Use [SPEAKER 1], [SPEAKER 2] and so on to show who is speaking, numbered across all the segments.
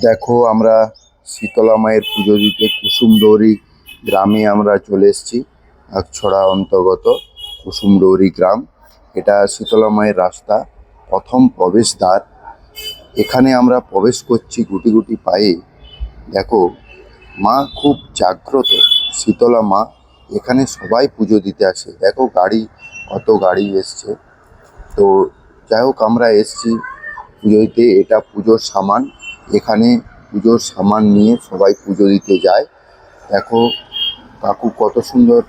[SPEAKER 1] দেখো আমরা শীতলা মায়ের পুজো দিতে কুসুমডৌরি গ্রামে আমরা চলে এসেছি আকছড়া অন্তর্গত কুসুমডৌরি গ্রাম। এটা শীতলা মায়ের রাস্তা, প্রথম প্রবেশদ্বার। এখানে আমরা প্রবেশ করছি গুটি গুটি পায়ে। দেখো, মা খুব জাগ্রত, শীতলা মা। এখানে সবাই পুজো দিতে আসে। দেখো গাড়ি, কত গাড়ি এসছে। তো যাই হোক, আমরা এসছি পুজো দিতে। এটা পুজোর সামান। এখানে পুজোর সামান নিয়ে সবাই পুজো দিতে যায়। দেখো কাকু কত সুন্দর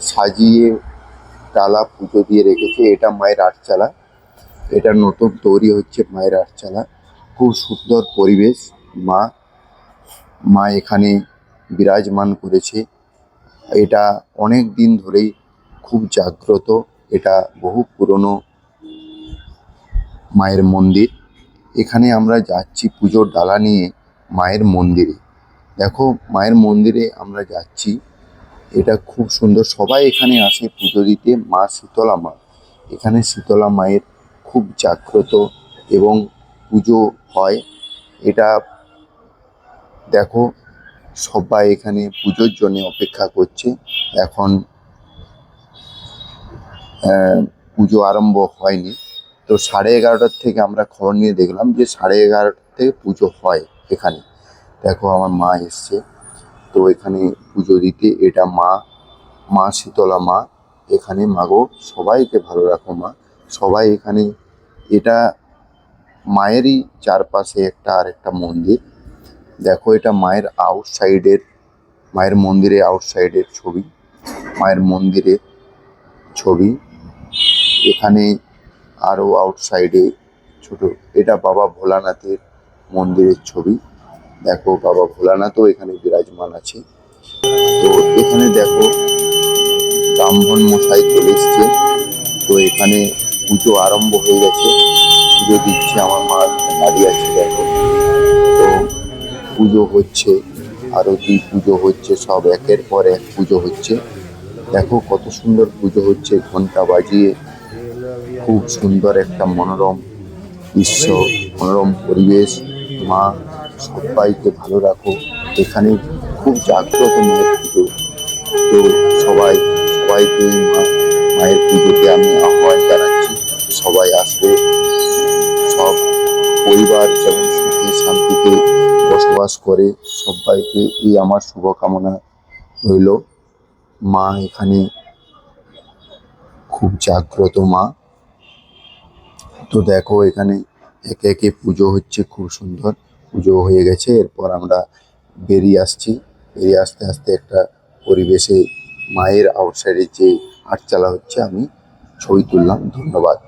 [SPEAKER 1] সাজিয়ে ডালা পুজো দিয়ে রেখেছে। এটা মায়ের আটচালা। এটা নতুন তৈরি হচ্ছে মায়ের আটচালা। খুব সুন্দর পরিবেশ। মা মা এখানে বিরাজমান করেছে। এটা অনেক দিন ধরেই খুব জাগ্রত। এটা বহু পুরনো মায়ের মন্দির। এখানে আমরা যাচ্ছি পুজোর ডালা নিয়ে মায়ের মন্দিরে। দেখো, মায়ের মন্দিরে আমরা যাচ্ছি। এটা খুব সুন্দর। সবাই এখানে আসে পুজো দিতে। মা শীতলা মা। এখানে শীতলা মায়ের খুব জাগ্রত এবং পুজো হয়। এটা দেখো, সবাই এখানে পুজোর জন্য অপেক্ষা করছে। এখন পুজো আরম্ভ হয়নি। তো সাড়ে এগারোটার থেকে আমরা খবর নিয়ে দেখলাম যে সাড়ে এগারোটার থেকে পুজো হয় এখানে। দেখো আমার মা এসছে। তো এখানে পুজো দিতে এটা মা মা শীতলা মা। এখানে মাগো সবাইকে ভালো রাখো মা। সবাই এখানে, এটা মায়েরই চারপাশে একটা আর একটা মন্দির। দেখো এটা মায়ের আউট সাইডের মায়ের মন্দিরে আউট সাইডের ছবি, মায়ের মন্দিরের ছবি। এখানে আরও আউটসাইডে ছোট, এটা বাবা ভোলানাথের মন্দিরের ছবি। দেখো বাবা ভোলানাথও এখানে বিরাজমান আছে। তো এখানে দেখো ব্রাহ্মণ মশাই চলে এসছে। তো এখানে পুজো আরম্ভ হয়ে গেছে। পুজো দিচ্ছে আমার মা দাঁড়িয়ে আছে, দেখো। তো পুজো হচ্ছে, আরতি পুজো হচ্ছে, সব একের পর এক পুজো হচ্ছে। দেখো কত সুন্দর পুজো হচ্ছে ঘণ্টা বাজিয়ে খুব সুন্দর একটা মনোরম দৃশ্য, মনোরম পরিবেশ। মা সবাইকে ভালো রাখো। এখানে খুব জাগ্রত মায়ের পুজো। তো সবাই, সবাইকে মা, মায়ের পুজোতে আমি আহ্বান জানাচ্ছি, সবাই আসবে। সব পরিবার যেমন সুখে, শান্তিতে বসবাস করে, সবাইকে এই আমার শুভকামনা রইল। মা এখানে খুব জাগ্রত মা। তো দেখো এখানে একে একে পুজো হচ্ছে, খুব সুন্দর পুজো হয়ে গেছে। এরপর আমরা বেরিয়ে আসছি। বেরিয়ে আসতে আসতে একটা পরিবেশে মায়ের আউটসাইডে যে আটচালা হচ্ছে, আমি ছবি তুললাম। ধন্যবাদ।